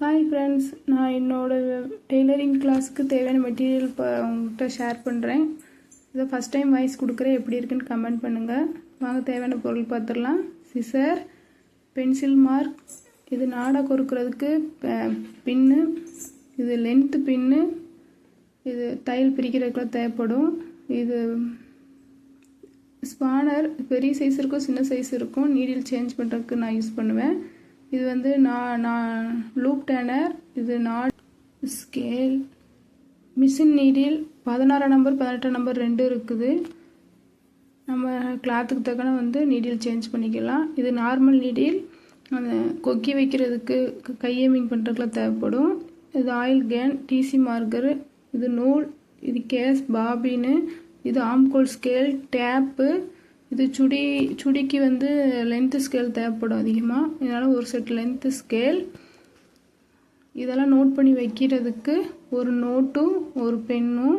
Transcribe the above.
Hi friends நான் என்னோட tailoring கிளாஸுக்கு தேவையான மெட்டீரியல் இப்போ உங்கள்கிட்ட ஷேர் பண்ணுறேன் இதை ஃபஸ்ட் டைம் வாய்ஸ் கொடுக்குறேன். எப்படி இருக்குன்னு கமெண்ட் பண்ணுங்கள் வாங்க தேவையான பொருள் பார்த்துடலாம். சிசர் பென்சில் மார்க் இது நாடா கொறுக்கிறதுக்கு பின்னு இது லென்த்து பின்னு இது தையல் பிரிக்கிறதுக்குலாம் தேவைப்படும். இது ஸ்பானர் பெரிய சைஸ் இருக்கும் சின்ன சைஸ் இருக்கும். நீடில் சேஞ்ச் பண்ணுறதுக்கு நான் யூஸ் பண்ணுவேன். இது வந்து நான் நான் லூப் டேனர் இது நாட் ஸ்கேல் மிஷின் நீடில் பதினாறாம் நம்பர் பதினெட்டாம் நம்பர் ரெண்டு இருக்குது. நம்ம கிளாத்துக்கு தக்கன வந்து நீடில் சேஞ்ச் பண்ணிக்கலாம். இது நார்மல் நீடில் அந்த கொக்கி வைக்கிறதுக்கு கையேமிங் பண்ணுறதுக்குலாம் தேவைப்படும். இது ஆயில் கேன் டிசி மார்க்கரு இது நூல். இது கேஸ் பாபின்னு இது ஆம்கோல் ஸ்கேல் டேப்பு இது சுடி சுடிக்கு வந்து லென்த்து ஸ்கேல் தேவைப்படும் அதிகமாக இதனால் ஒரு செட் லென்த்து ஸ்கேல் இதெல்லாம் நோட் பண்ணி வைக்கிறதுக்கு ஒரு நோட்டும் ஒரு பென்னும்